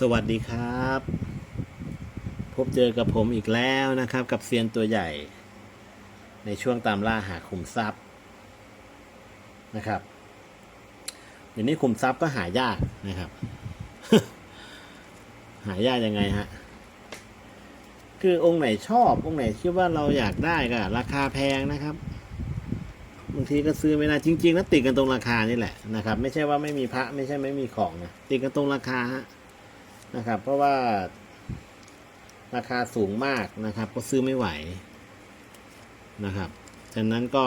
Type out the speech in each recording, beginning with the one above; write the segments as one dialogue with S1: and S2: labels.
S1: สวัสดีครับ พบเจอกับผมอีกแล้วนะครับ กับเซียนตัวใหญ่ ในช่วงตามล่าหาขุมทรัพย์นะครับเดี๋ยวนี้ขุมทรัพย์ก็หายากนะครับ หายากยังไงฮะคือองค์ไหนชอบ องค์ไหนคิดว่าเราอยากได้ก็ราคาแพงนะครับบางทีก็ซื้อไม่ได้จริงๆแล้วติดกันตรงราคานี่แหละนะครับ ไม่ใช่ว่าไม่มีพระไม่ใช่ไม่มีของนะติดกันตรงราคาฮะ นะครับ เพราะว่าราคาสูงมากนะครับ ก็ซื้อไม่ไหวนะครับฉะนั้นก็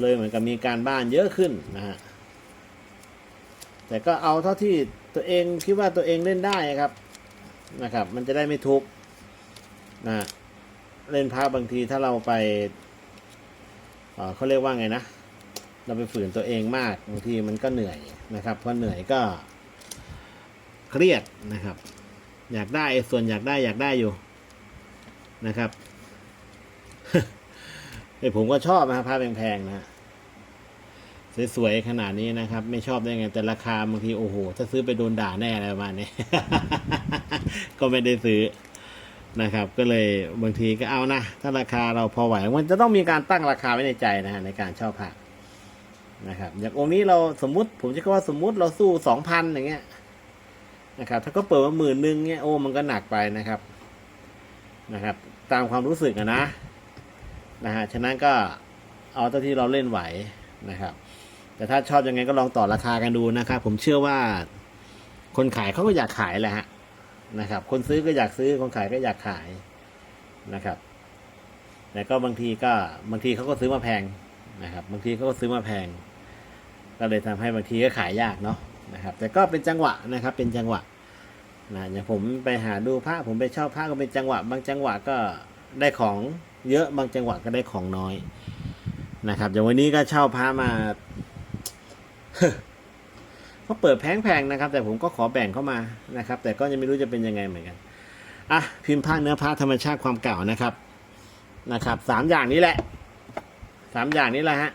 S1: เลยเหมือนกับมีการบ้านเยอะขึ้นนะฮะแต่ก็เอาเท่าที่ตัวเองคิดว่าตัวเองเล่นได้ครับนะครับ มันจะได้ไม่ทุกข์นะเล่นพระบางทีถ้าเราไปเอ่อเขาเรียกว่าไงนะ เราไปฝืนตัวเองมากบางทีมันก็เหนื่อยนะครับพอเหนื่อยก็ เครียดนะครับ อยากได้ส่วนอยากได้อยากได้อยู่นะครับไอผมก็ชอบนะผ้าแพงๆนะฮะสวยๆขนาดนี้นะครับ ไม่ชอบได้ไงแต่ราคาบางทีโอ้โห ถ้าซื้อไปโดนด่าแน่อะไรประมาณนี้ ก็ไม่ได้ซื้อนะครับ ก็เลยบางทีก็เอานะ ถ้าราคาเราพอไหว มันจะต้องมีการตั้งราคาไว้ในใจนะฮะในการเช่าผ้านะครับ อย่างองค์นี้เราสมมุติ ผมจะก็ว่าสมมุติเราสู้สองพันอย่างเงี้ย นะครับ ถ้าก็เปิดมาหมื่นหนึ่งเนี่ยโอ้มันก็หนักไปนะครับนะครับ ตามความรู้สึกนะนะฮะฉะนั้นก็เอาเท่าที่เราเล่นไหวนะครับ แต่ถ้าชอบยังไงก็ลองต่อราคากันดูนะครับ ผมเชื่อว่า คนขายเขาก็อยากขายแหละฮะนะครับ คนซื้อก็อยากซื้อคนขายก็อยากขายนะครับแต่ก็บางทีก็บางทีเขาก็ซื้อมาแพงนะครับ บางทีเขาก็ซื้อมาแพง ก็เลยทำให้บางทีก็ขายยากเนาะ นะครับ แต่ก็เป็นจังหวะนะครับ เป็นจังหวะนะอย่างผมไปหาดูพระผมไปเช่าพระก็เป็นจังหวะ บางจังหวะก็ได้ของเยอะบางจังหวะก็ได้ของน้อยนะครับอย่างวันนี้ก็เช่าพระมาเขาเปิดแพงๆนะครับ แต่ผมก็ขอแบ่งเข้ามานะครับ แต่ก็ยังไม่รู้จะเป็นยังไงเหมือนกันอะพิมพ์ผ้าเนื้อผ้าธรรมชาติความเก่านะครับนะครับสามอย่างนี้แหละสามอย่างนี้แหละฮะ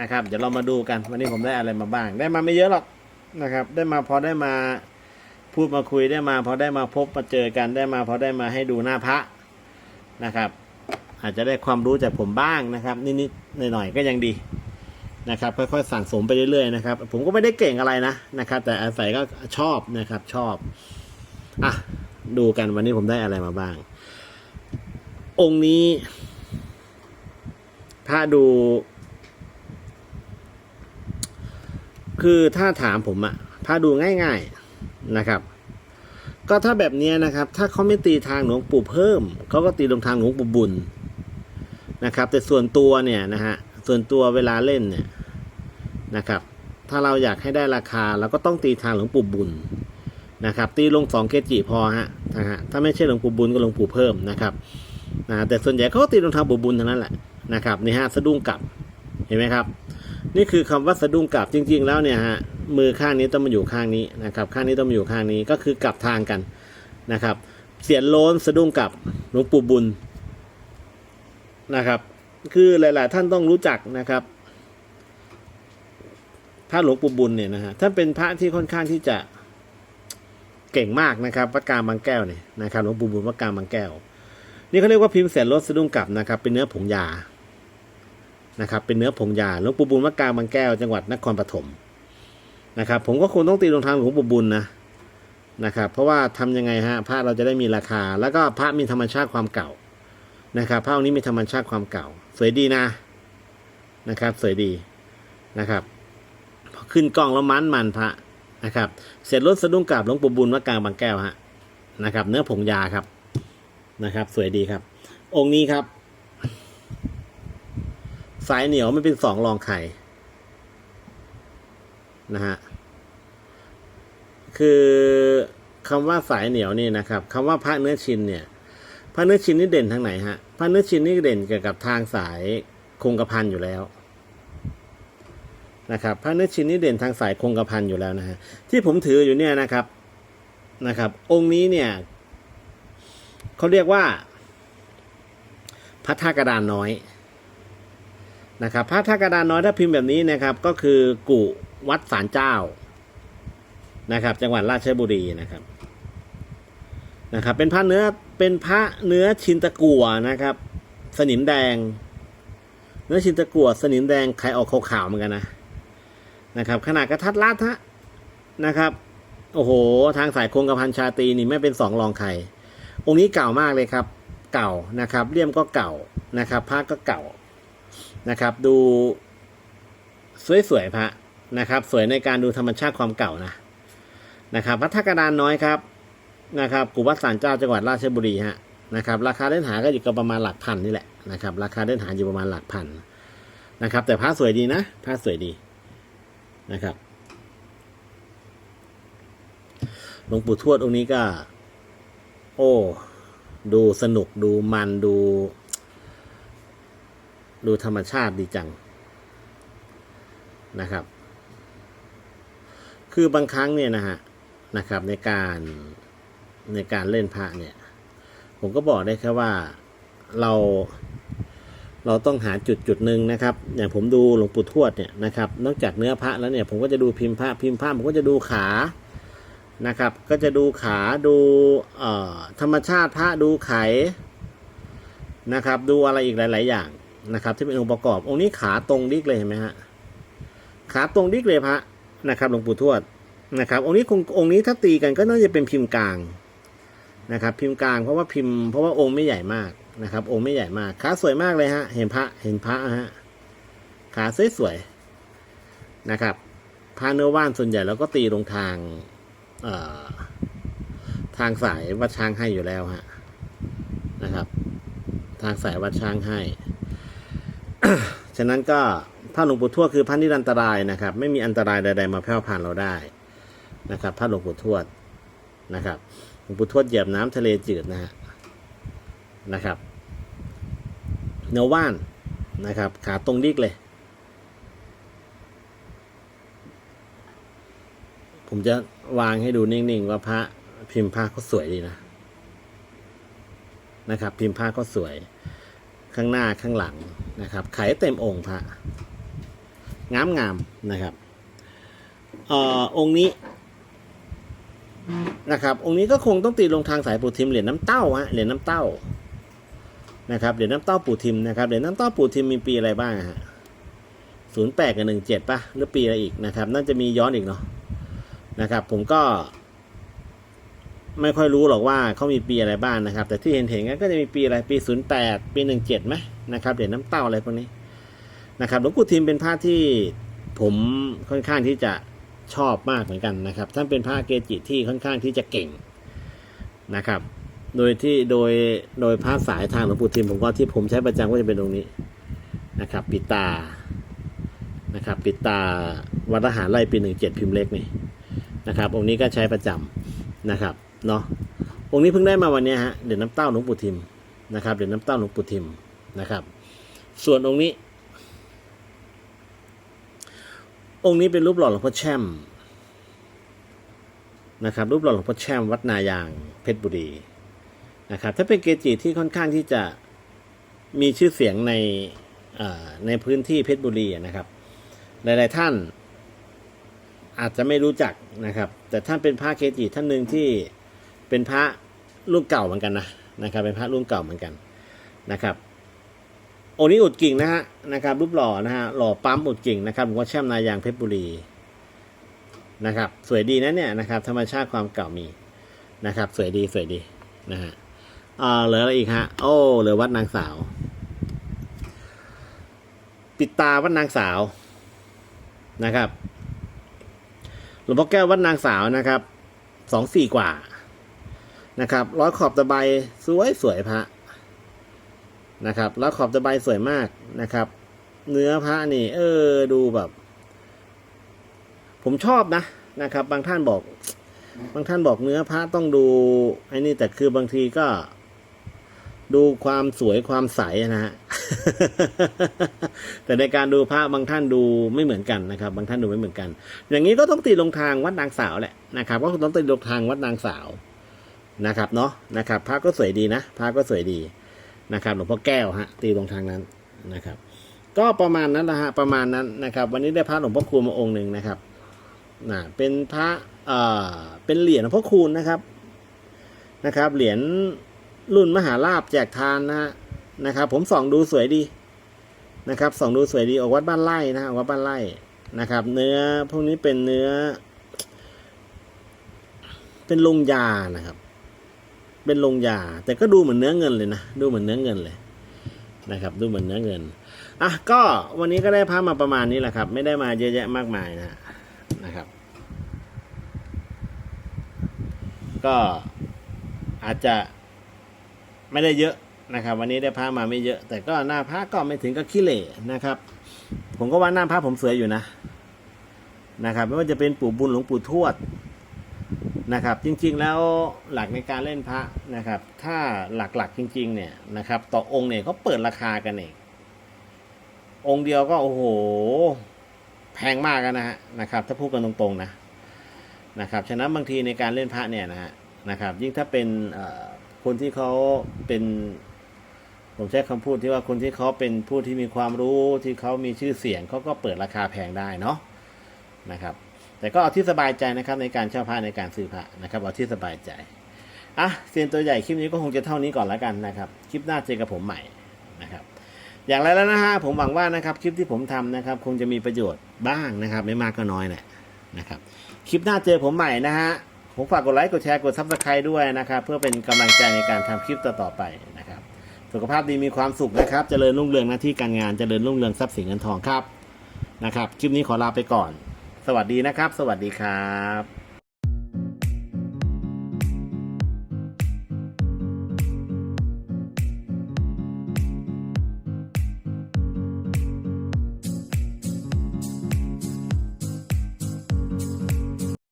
S1: นะครับ เดี๋ยวเรามาดูกัน วันนี้ผมได้อะไรมาบ้าง ได้มาไม่เยอะหรอก นะครับ ได้มาพอได้มาพูดมาคุยได้มาพอได้มาพบมาเจอกันได้มาพอได้มาให้ดูหน้าพระนะครับ อาจจะได้ความรู้จากผมบ้างนะครับ นิดๆหน่อยๆก็ยังดีนะครับ ค่อยๆสั่งสมไปเรื่อยๆนะครับ ผมก็ไม่ได้เก่งอะไรนะนะครับ แต่อาศัยก็ชอบนะครับชอบอะดูกันวันนี้ผมได้อะไรมาบ้าง องค์นี้ ถ้าดู คือถ้าถามผมอะพาดูง่ายๆนะครับ ก็ถ้าแบบเนี้ยนะครับ ถ้าเขาไม่ตีทางหลวงปู่เพิ่มเขาก็ตีลงทางหลวงปู่บุญนะครับ แต่ส่วนตัวเนี่ยนะฮะส่วนตัวเวลาเล่นเนี่ยนะครับ ถ้าเราอยากให้ได้ราคาเราก็ต้องตีทางหลวงปู่บุญนะครับ ตีลงสองเกจิพอฮะนะฮะถ้าไม่ใช่หลวงปู่บุญก็หลวงปู่เพิ่มนะครับนะแต่ส่วนใหญ่เขาก็ตีลงทางปู่บุญเทั้งนั้นแหละนะครับนี่ฮะสะดุ้งกลับเห็นไหมครับ นี่คือคำว่าสะดุ้งกลับจริง ๆ แล้วเนี่ยฮะมือข้างนี้ต้องมาอยู่ข้างนี้นะครับ ข้างนี้ต้องมาอยู่ข้างนี้ก็คือกลับทางกันนะครับ เสียนโลนสะดุ้งกลับหลวงปู่บุญนะครับ คือหลาย ๆ ท่านต้องรู้จักนะครับพระหลวงปู่บุญเนี่ยนะฮะท่านเป็นพระที่ค่อนข้างที่จะเก่งมากนะครับวัดกางบางแก้วเนี่ยนะครับหลวงปู่บุญวัดกางบางแก้ว นี่เขาเรียกว่าพิมพ์เสียนรถสะดุ้งกลับนะครับ เป็นเนื้อผงยา นะครับเป็นเนื้อผงยาหลวงปู่บุญวัดกลางบางแก้วจังหวัดนครปฐมนะครับผมก็คงต้องตีลงทางหลวงปู่บุญนะนะครับเพราะว่าทำยังไงฮะพระเราจะได้มีราคา แล้วก็พระมีธรรมชาติความเก่านะครับพระองค์นี้มีธรรมชาติความเก่า สวยดีนะนะครับ สวยดีนะครับพอขึ้นกล้องแล้วมันมันพระนะครับ เสร็จรถสะดุ้งกลับหลวงปู่บุญวัดกลางบางแก้วฮะนะครับ เนื้อผงยาครับนะครับ สวยดีครับ องค์นี้ครับ สายเหนียวมันเป็นสองรองไข่นะฮะคือคำว่าสายเหนียวนี่นะครับคำว่าพระเนื้อชินเนี่ยพระเนื้อชินนี่เด่นทางไหนฮะพระเนื้อชินนี่เด่นเกี่ยวกับทางสายคงกระพันอยู่แล้วนะครับพระเนื้อชินนี่เด่นทางสายคงกระพันอยู่แล้วนะฮะที่ผมถืออยู่เนี่ยนะครับนะครับ องค์นี้เนี่ยเขาเรียกว่าพระท่ากระดานน้อย นะครับพระท่ากระดานน้อยถ้าพิมพ์แบบนี้นะครับ ก็คือกุวัดสารเจ้านะครับ จังหวัดราชบุรีนะครับนะครับ เป็นพระเนื้อเป็นพระเนื้อชินตะกัวนะครับ สนิมแดง เนื้อชินตะกัวสนิมแดงไข่ออกขาวๆเหมือนกันนะนะครับ ขนาดกระทัดรัดฮะนะครับ โอ้โห ทางสายคงกระพันชาตีนี่ไม่เป็นสองรองใครองค์นี้เก่ามากเลยครับ เก่านะครับเลี่ยมก็เก่านะครับพระก็เก่า นะครับ ดูสวยๆพระนะครับ สวยในการดูธรรมชาติความเก่านะนะครับพระทักกระดานน้อยครับนะครับกุวัดสารเจ้าจังหวัดราชบุรีฮะนะครับราคาเล่นหาก็อยู่กับประมาณหลักพันนี่แหละนะครับ ราคาเล่นหาอยู่ประมาณหลักพันนะครับ แต่พระสวยดีนะพระสวยดีนะครับหลวงปู่ทวดองค์นี้ก็ โอ้ ดูสนุกดูมันดู ดูธรรมชาติดีจังนะครับ คือบางครั้งเนี่ยนะฮะนะครับ ในการในการเล่นพระเนี่ย ผมก็บอกได้แค่ว่าเราเราต้องหาจุดจุดหนึ่งนะครับ อย่างผมดูหลวงปู่ทวดเนี่ยนะครับ นอกจากเนื้อพระแล้วเนี่ย ผมก็จะดูพิมพ์พระพิมพ์พระผมก็จะดูขานะครับ ก็จะดูขาดูธรรมชาติพระดูไขนะครับ ดูอะไรอีกหลาย ๆ อย่าง นะครับ ที่เป็นองค์ประกอบ องค์นี้ขาตรงดิกเลยเห็นไหมฮะขาตรงดิกเลยพระนะครับหลวงปู่ทวดนะครับ องค์นี้คงองค์นี้ถ้าตีกันก็น่าจะเป็นพิมพ์กลางนะครับ พิมพ์กลางเพราะว่าพิมพ์เพราะว่าองค์ไม่ใหญ่มากนะครับ องค์ไม่ใหญ่มากขาสวยมากเลยฮะ เห็นพระเห็นพระฮะขาสวยๆนะครับพระเนื้อว่านส่วนใหญ่แล้วก็ตีลงทางเอ่อทางสายวัดช้างให้อยู่แล้วฮะนะครับ ทางสายวัดช้างให้ ฉะนั้นก็พระหลวงปู่ทวดคือพระนิรันตรายนะครับ ไม่มีอันตรายใด ๆ มาแพร่ผ่านเราได้นะครับพระหลวงปู่ทวดนะครับหลวงปู่ทวดเหยียบน้ำทะเลจืดนะฮะนะครับ เนื้อว่านนะครับ ขาตรงดิกเลย ผมจะวางให้ดูนิ่งๆว่าพระพิมพ์ผ้าก็สวยดีนะนะครับ พิมพ์ผ้าก็สวย ข้างหน้าข้างหลังนะครับไขเต็มองค์พระงามงามๆนะครับเอ่อองค์นี้นะครับ องค์นี้ก็คงต้องตีลงทางสายปู่ทิมเหรียญน้ำเต้าฮะเหรียญน้ำเต้านะครับเหรียญน้ำเต้าปู่ทิมนะครับเหรียญน้ำเต้าปู่ทิมมีปีอะไรบ้างฮะศูนย์แปดกับหนึ่งเจ็ดป่ะหรือปีอะไรอีกนะครับ น่าจะมีย้อนอีกเนาะนะครับ ผมก็ ไม่ค่อยรู้หรอกว่าเขามีปีอะไรบ้างนะครับ แต่ที่เห็นเห็นกันก็จะมีปีอะไรปี 08 ปี 17ไหมนะครับเหรียญน้ำเต้าอะไรพวกนี้นะครับหลวงปู่ทิมเป็นพระที่ผมค่อนข้างที่จะชอบมากเหมือนกันนะครับท่านเป็นพระเกจิที่ค่อนข้างที่จะเก่งนะครับ โดยที่โดยโดยพระสายทางหลวงปู่ทิมผมก็ที่ผมใช้ประจำก็จะเป็นตรงนี้นะครับ ปิดตานะครับ ปิดตาวัดทหารไล่ปี17พิมพ์เล็กนี่นะครับองค์นี้ก็ใช้ประจำนะครับ เนาะองค์นี้เพิ่งได้มาวันนี้ฮะเดี๋ยวน้ำเต้าหลวงปู่ทิมนะครับเดี๋ยวน้ำเต้าหลวงปู่ทิมนะครับ ส่วนองค์นี้ องค์นี้เป็นรูปหล่อหลวงพ่อแช่มนะครับ รูปหล่อหลวงพ่อแช่มวัดนายางเพชรบุรีนะครับ ถ้าเป็นเกจิที่ค่อนข้างที่จะมีชื่อเสียงในในพื้นที่เพชรบุรีนะครับ หลาย ๆ ท่านอาจจะไม่รู้จักนะครับ แต่ท่านเป็นพระเกจิท่านหนึ่งที่ เป็นพระรุ่นเก่าเหมือนกันนะนะครับ เป็นพระรุ่นเก่าเหมือนกันนะครับองค์นี้อุดกิ่งนะฮะนะครับรูปหล่อนะฮะหล่อปั๊มอุดกิ่งนะครับหลวงพ่อแช่มนายางเพชรบุรีนะครับ สวยดีนะเนี่ยนะครับ ธรรมชาติความเก่ามีนะครับ สวยดีสวยดีนะฮะอ่าเหลืออะไรอีกฮะ โอ้เหลือวัดนางสาว ปิดตาวัดนางสาวนะครับหลวงพ่อแก้ววัดนางสาวนะครับสองสี่กว่า นะครับร้อยขอบตะไบสวยสวยพระนะครับร้อยขอบตะไบสวยมากนะครับ เนื้อพระนี่ เออดูแบบ ผมชอบนะนะครับ บางท่านบอก บางท่านบอกเนื้อพระต้องดูไอ้นี่แต่คือบางทีก็ ดูความสวยความใสนะฮะแต่ในการดูพระบางท่านดูไม่เหมือนกันนะครับ บางท่านดูไม่เหมือนกัน อย่างนี้ก็ต้องตีลงทางวัดนางสาวแหละนะครับ ก็ต้องตีลงทางวัดนางสาว นะครับเนาะนะครับพระก็สวยดีนะพระก็สวยดีนะครับหลวงพ่อแก้วฮะตีลงทางนั้นนะครับ ก็ประมาณนั้นนะฮะประมาณนั้นนะครับ วันนี้ได้พระหลวงพ่อคูณมาองค์หนึ่งนะครับนะเป็นพระเอ่อเป็นเหรียญหลวงพ่อคูณนะครับนะครับ เหรียญรุ่นมหาลาบแจกทานนะฮะนะครับ ผมส่องดูสวยดีนะครับส่องดูสวยดีออกวัดบ้านไร่นะฮะวัดบ้านไร่นะครับ เนื้อพวกนี้เป็นเนื้อ เป็นลงยานะครับ เป็นลงยา แต่ก็ดูเหมือนเนื้อเงินเลยนะ ดูเหมือนเนื้อเงินเลยนะครับ ดูเหมือนเนื้อเงิน อะ ก็วันนี้ก็ได้พามาประมาณนี้แหละครับ ไม่ได้มาเยอะแยะมากมายนะนะครับ ก็อาจจะไม่ได้เยอะนะครับ วันนี้ได้พามาไม่เยอะ แต่ก็หน้าพระก็ไม่ถึงกับขี้เหร่นะครับ ผมก็ว่าหน้าพระผมสวยอยู่นะนะครับ ไม่ว่าจะเป็นปู่บุญหลวงปู่ทวด นะครับ จริงๆแล้วหลักในการเล่นพระนะครับ ถ้าหลักๆจริง ๆ เนี่ยนะครับ ต่อองค์เนี่ยเขาเปิดราคากันเององค์เดียวก็โอ้โหแพงมากอะนะฮะนะครับ ถ้าพูดกันตรงๆนะนะครับฉะนั้นบางทีในการเล่นพระเนี่ยนะฮะนะครับ ยิ่งถ้าเป็นคนที่เขาเป็นผมใช้คำพูดที่ว่าคนที่เขาเป็นผู้ที่มีความรู้ที่เขามีชื่อเสียงเขาก็เปิดราคาแพงได้เนาะนะครับ แต่ก็เอาที่สบายใจนะครับในการเช่าพระในการซื้อพระนะครับเอาที่สบายใจอะเซียนตัวใหญ่คลิปนี้ก็คงจะเท่านี้ก่อนแล้วกันนะครับคลิปหน้าเจอกับผมใหม่นะครับ อย่างไรแล้วนะฮะผมหวังว่านะครับคลิปที่ผมทำนะครับ คงจะมีประโยชน์บ้างนะครับ ไม่มากก็น้อยแหละนะครับคลิปหน้าเจอผมใหม่นะฮะผมฝากกดไลค์กดแชร์กดซับสไครต์ด้วยนะครับ เพื่อเป็นกำลังใจในการทำคลิปต่อๆไปนะครับสุขภาพดีมีความสุขนะครับเจริญรุ่งเรืองหน้าที่การงานเจริญรุ่งเรืองทรัพย์สินเงินทองครับนะครับ คลิปนี้ขอลาไปก่อน สวัสดีนะครับ สวัสดีครับ